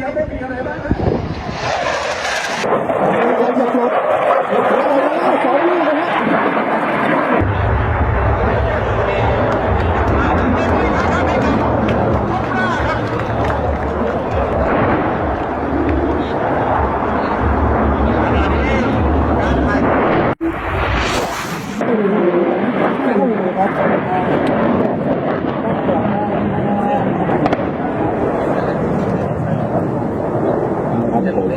แล้วไม่มีอะไรบ้างนะ หยกหลบสองลูกนะฮะ จ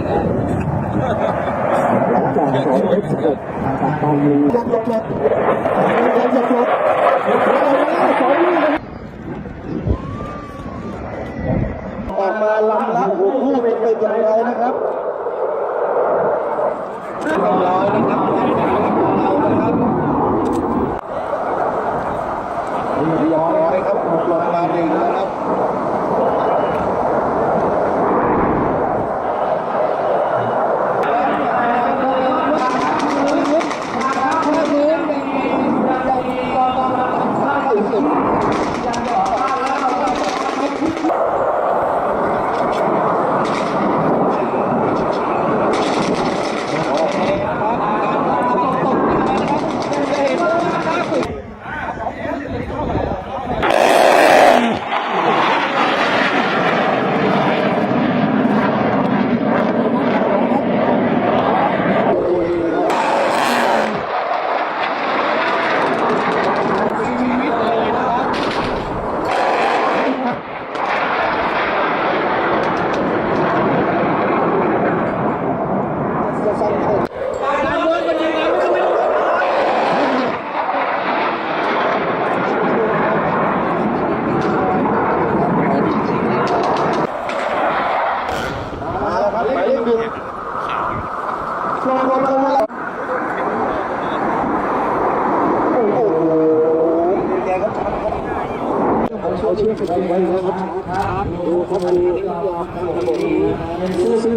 ากสองเอฟสิบเอ็ดทางตอนนี้หยกหลบหลบหยกหลบสองลูกนะฮะออกมาลำละหูคู่เป็นเป็นอย่างไรนะครับเรียบร้อยนะครับเรานะครับเรียบร้อยครับหมดลงมาหนึ่งนะครับ มาแล้วครับหมายเลขหนึ่ง ลงลงลงมาโอ้โหแกก็ทำครับเขาเชื่อสุดไว้นะครับดูครับดูครับผมซื้อซื้อ